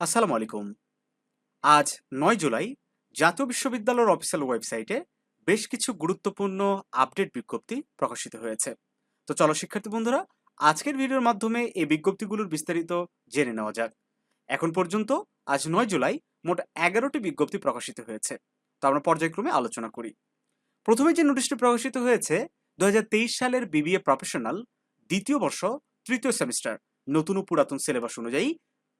আসসালামু আলাইকুম। আজ নয় জুলাই, জাতীয় বিশ্ববিদ্যালয়ের অফিসিয়াল ওয়েবসাইটে বেশ কিছু গুরুত্বপূর্ণ আপডেট বিজ্ঞপ্তি প্রকাশিত হয়েছে। তো চলো শিক্ষার্থী বন্ধুরা, আজকের ভিডিওর মাধ্যমে এই বিজ্ঞপ্তিগুলোর বিস্তারিত জেনে নেওয়া যাক। এখন পর্যন্ত আজ নয় জুলাই, মোট এগারোটি বিজ্ঞপ্তি প্রকাশিত হয়েছে। তো আমরা পর্যায়ক্রমে আলোচনা করি। প্রথমে যে নোটিশটি প্রকাশিত হয়েছে, দুহাজার তেইশ সালের বিবিএ প্রফেশনাল, দ্বিতীয় বর্ষ, তৃতীয় সেমিস্টার, নতুন ও পুরাতন সিলেবাস অনুযায়ী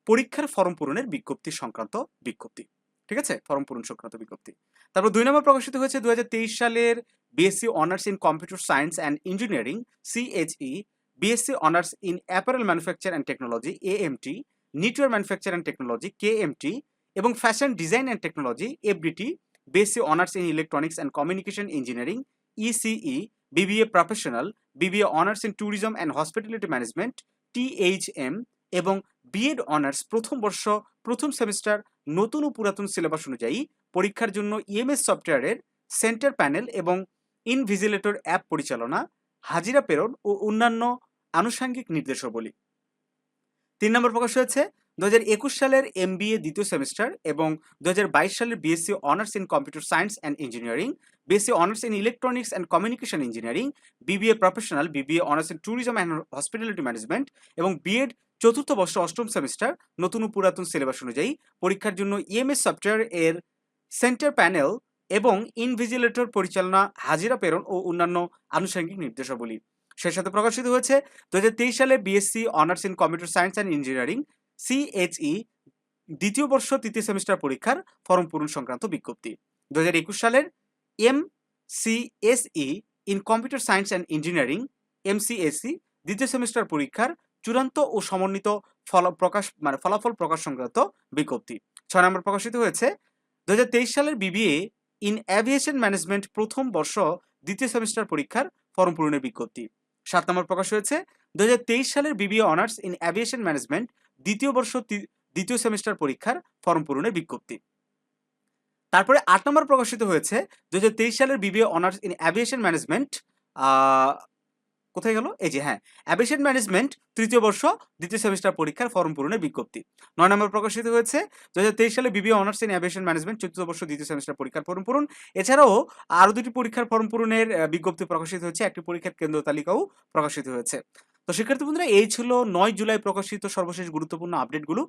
পরীক্ষার ফর্ম পূরণের বিজ্ঞপ্তি সংক্রান্ত বিজ্ঞপ্তি। ঠিক আছে? ফর্ম পূরণ সংক্রান্ত বিজ্ঞপ্তি। তারপর দুই নম্বর প্রকাশিত হয়েছে দুহাজার তেইশ সালের BSc honours in computer science and engineering CHE BSc honours in apparel manufacture and technology AMT knitwear manufacture and technology K KMT এবং fashion design and technology FDT BSc honours in electronics and communication engineering ECE BBA professional BBA honours in tourism and hospitality management THM এবং BEd honours প্রথম বর্ষ, প্রথম semester নতুন ও পুরাতন syllabus অনুযায়ী পরীক্ষার জন্য ইএমএস সফটওয়্যারের সেন্টার প্যানেল এবং ইনভিজিলেটর অ্যাপ পরিচালনা, হাজিরা প্রেরণ ও অন্যান্য আনুষাঙ্গিক নির্দেশাবলী। তিন নম্বর প্রকাশ হয়েছে দু একুশ সালের এমবিএ দ্বিতীয় সেমিস্টার এবং দুহাজার বাইশ সালের BSc honours in computer science and engineering BSc honours in electronics and communication engineering BBA professional BBA honours in tourism and hospitality management এবং বিএড চতুর্থ বর্ষ অষ্টম সেমিস্টার নতুন ও পুরাতন সিলেবাস অনুযায়ী পরীক্ষার জন্য ইএমএস সফটওয়্যার এর সেন্টার প্যানেল এবং ইনভিজিলেটর পরিচালনা, হাজিরা প্রেরণ ও অন্যান্য আনুষঙ্গিক নির্দেশাবলী। সেই সাথে প্রকাশিত হয়েছে দু হাজার তেইশ সালে BSc honours in computer science and engineering CHE দ্বিতীয় বর্ষ, তৃতীয় সেমিস্টার পরীক্ষার ফর্ম পূরণ সংক্রান্ত বিজ্ঞপ্তি। দু হাজার একুশ সালের M CSE in computer science and engineering MCSc দ্বিতীয় সেমিস্টার পরীক্ষার চূড়ান্ত ও সমন্বিত ফল, প্রকাশ মানে ফলাফল প্রকাশ সংক্রান্ত বিজ্ঞপ্তি। ছয় নম্বর প্রকাশিত হয়েছে দুই হাজার তেইশ সালের বিবিএ ইন অ্যাভিয়েশন ম্যানেজমেন্ট প্রথম বর্ষ দ্বিতীয় সেমিস্টার পরীক্ষার ফর্ম পূরণের বিজ্ঞপ্তি। সাত নম্বর প্রকাশ হয়েছে দুই হাজার তেইশ সালের BBA honours in aviation management দ্বিতীয় বর্ষ দ্বিতীয় সেমিস্টার পরীক্ষার ফর্ম পূরণের বিজ্ঞপ্তি। তারপরে আট নম্বর প্রকাশিত হয়েছে, দুহাজার তেইশ সালের BBA honours in aviation management কোথায় গেল? এই যে হ্যাঁ অ্যাভিয়েশন ম্যানেজমেন্ট, তৃতীয় বর্ষ, দ্বিতীয় সেমিস্টার পরীক্ষার ফর্ম পূরণের বিজ্ঞপ্তি। নয় নম্বর প্রকাশিত হয়েছে দু সালে BBA honours in aviation management, চতুর্থ বর্ষ, দ্বিতীয় সেমিস্টার পরীক্ষার ফর্ম পূরণ। এছাড়াও আরও দুটি পরীক্ষার ফর্ম পূরণের বিজ্ঞপ্তি প্রকাশিত হয়েছে। একটি পরীক্ষার কেন্দ্র তালিকাও প্রকাশিত হয়েছে। তো শিক্ষার্থী বন্ধুরা, এই ছিল নয় জুলাই প্রকাশিত সর্বশেষ গুরুত্বপূর্ণ আপডেটগুলো।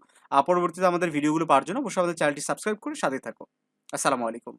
পরবর্তীতে আমাদের ভিডিওগুলো পাওয়ার জন্য অবশ্যই আমাদের চ্যানেলটি সাবস্ক্রাইব করে সাথে থাকো আসসালামু আলাইকুম।